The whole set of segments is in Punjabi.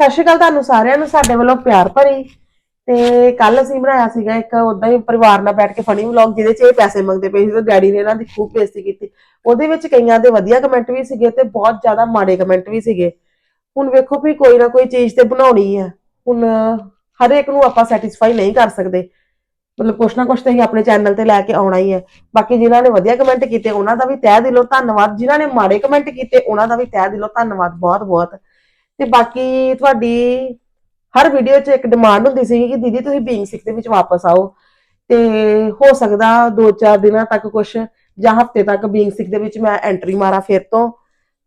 ਸਤਿ ਸ਼੍ਰੀ ਅਕਾਲ ਤੁਹਾਨੂੰ ਸਾਰਿਆਂ ਨੂੰ, ਸਾਡੇ ਵੱਲੋਂ ਪਿਆਰ ਭਰੀ ਤੇ ਕੱਲ ਅਸੀਂ ਬਣਾਇਆ ਸੀਗਾ ਇੱਕ ਉਦਾਂ ਹੀ ਪਰਿਵਾਰ ਨਾਲ ਬੈਠ ਕੇ ਫਨੀ ਵਲੌਗ ਜਿਹਦੇ 'ਚ ਇਹ ਪੈਸੇ ਮੰਗਦੇ ਪਏ ਸੀ ਤੇ ਡੈਡੀ ਨੇ ਇਹਨਾਂ ਦੀ ਖੂਬ ਬੇਇੱਜ਼ਤੀ ਕੀਤੀ। ਉਹਦੇ ਵਿੱਚ ਕਈਆਂ ਦੇ ਵਧੀਆ ਕਮੈਂਟ ਵੀ ਸੀਗੇ ਤੇ ਬਹੁਤ ਜ਼ਿਆਦਾ ਮਾੜੇ ਕਮੈਂਟ ਵੀ ਸੀਗੇ। ਹੁਣ ਵੇਖੋ ਵੀ ਕੋਈ ਨਾ ਕੋਈ ਚੀਜ਼ ਤੇ ਬਣਾਉਣੀ ਹੈ ਹੁਣ ਹਰ ਇੱਕ ਨੂੰ ਆਪਾਂ ਸੈਟੀਸਫਾਈ ਨਹੀਂ ਕਰ ਸਕਦੇ। ਮਤਲਬ ਕੁਛ ਨਾ ਕੁਛ ਤੇ ਹੀ ਆਪਣੇ ਚੈਨਲ ਤੇ ਲੈ ਕੇ ਆਉਣਾ ਹੀ ਹੈ ਬਾਕੀ ਜਿਨ੍ਹਾਂ ਨੇ ਵਧੀਆ ਕਮੈਂਟ ਕੀਤੇ, ਉਹਨਾਂ ਦਾ ਵੀ ਤਹਿ ਦਿਲੋਂ ਧੰਨਵਾਦ। ਜਿਨ੍ਹਾਂ ਨੇ ਮਾੜੇ ਕਮੈਂਟ ਕੀਤੇ, ਉਹਨਾਂ ਦਾ ਵੀ ਤਹਿ ਦਿਲੋਂ ਧੰਨਵਾਦ ਬਹੁਤ ਬਹੁਤ ਤੇ ਬਾਕੀ ਤੁਹਾਡੀ ਹਰ ਵੀਡੀਓ 'ਚ ਇੱਕ ਡਿਮਾਂਡ ਹੁੰਦੀ ਸੀ ਕਿ ਦੀਦੀ ਤੁਸੀਂ ਬੀਇੰਗ ਸਿੱਖ ਦੇ ਵਿੱਚ ਵਾਪਸ ਆਓ। ਤੇ ਹੋ ਸਕਦਾ 2-4 ਦਿਨਾਂ ਤੱਕ ਕੁਛ ਜਾਂ ਹਫ਼ਤੇ ਤੱਕ ਬੀਇੰਗ ਸਿੱਖ ਦੇ ਵਿੱਚ ਮੈਂ ਐਂਟਰੀ ਮਾਰਾਂ ਫਿਰ ਤੋਂ।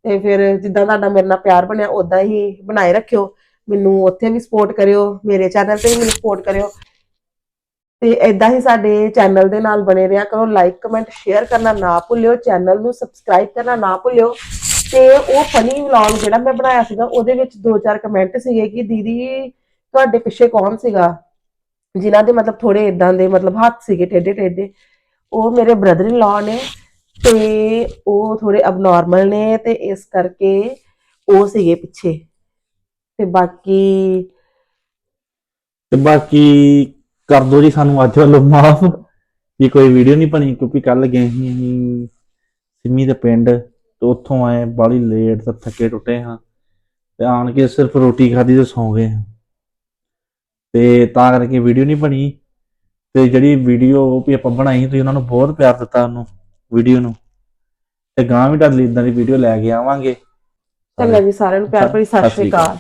ਤੇ ਫਿਰ ਜਿੱਦਾਂ ਤੁਹਾਡਾ ਮੇਰੇ ਨਾਲ ਪਿਆਰ ਬਣਿਆ ਉਦਾਂ ਹੀ ਬਣਾਏ ਰੱਖਿਓ। ਮੈਨੂੰ ਉੱਥੇ ਵੀ ਸਪੋਰਟ ਕਰਿਓ, ਮੇਰੇ ਚੈਨਲ ਤੇ ਵੀ ਮੈਨੂੰ ਸਪੋਰਟ ਕਰਿਓ। ਤੇ ਇਦਾਂ ਹੀ ਸਾਡੇ ਚੈਨਲ ਦੇ ਨਾਲ ਬਣੇ ਰਿਹਾ ਕਰੋ। ਲਾਈਕ ਕਮੈਂਟ ਸ਼ੇਅਰ ਕਰਨਾ ਨਾ ਭੁੱਲਿਓ। ਚੈਨਲ ਨੂੰ ਸਬਸਕ੍ਰਾਈਬ ਕਰਨਾ ਨਾ ਭੁੱਲਿਓ। ਤੇ ਉਹ ਫਨੀ ਵਲੌਗ ਜਿਹੜਾ ਮੈਂ ਬਣਾਇਆ ਸੀਗਾ, ਉਹਦੇ ਵਿੱਚ ਦੋ ਚਾਰ ਕਮੈਂਟ ਸੀਗੇ ਕਿ ਦੀਦੀ, ਤੁਹਾਡੇ ਪਿੱਛੇ ਕੌਣ ਸੀਗਾ? ਜਿਨ੍ਹਾਂ ਦੇ ਮਤਲਬ ਥੋੜੇ ਇਦਾਂ ਦੇ ਮਤਲਬ ਹੱਥ ਸੀਗੇ, ਟੇਢੇ ਟੇਢੇ। ਉਹ ਮੇਰੇ ਬ੍ਰਦਰ ਇਨ ਲਾ ਨੇ ਤੇ ਉਹ ਥੋੜੇ ਅਬਨੋਰਮਲ ਨੇ ਤੇ ਇਸ ਕਰਕੇ ਉਹ ਸੀਗੇ ਪਿੱਛੇ। ਤੇ ਬਾਕੀ ਤੇ ਬਾਕੀ ਕਰ ਦੋ ਜੀ ਸਾਨੂੰ ਅੱਜ ਵੱਲੋਂ ਮਾਫ। ਵੀ ਕੋਈ ਵੀਡੀਓ ਨਹੀਂ ਬਣੀ, ਕਿਉਂਕਿ ਕੱਲ ਗਏ ਸੀ ਅਸੀਂ, ਸਿੰਮੀ ਦੇ ਪਿੰਡ। ਤੇ ਉੱਥੋਂ ਆਏ ਬਾਲੀ ਲੇਟ ਤੇ ਥੱਕੇ ਟੁੱਟੇ ਹਾਂ। ਤੇ ਆਣ ਕੇ ਸਿਰਫ ਰੋਟੀ ਖਾਧੀ ਤੇ ਸੌਂ ਗਏ ਹਾਂ। ਤੇ ਤਾਂ ਕਰਕੇ ਵੀਡੀਓ ਨਹੀਂ ਬਣੀ। ਤੇ ਜਿਹੜੀ ਵੀਡੀਓ ਵੀ ਆਪਾਂ ਬਣਾਈ ਤੁਸੀਂ ਉਹਨਾਂ ਨੂੰ ਬਹੁਤ ਪਿਆਰ ਦਿੱਤਾ ਉਹਨੂੰ ਵੀਡੀਓ ਨੂੰ। ਤੇ ਗਾਂ ਵੀ ਤੁਹਾਡੇ ਲਈ ਇਦਾਂ ਦੀ ਵੀਡੀਓ ਲੈ ਕੇ ਆਵਾਂਗੇ। ਚੰਗਾ ਜੀ ਸਾਰਿਆਂ ਨੂੰ ਪਿਆਰ ਭਰੀ ਸਤਿ ਸ਼੍ਰੀ ਅਕਾਲ।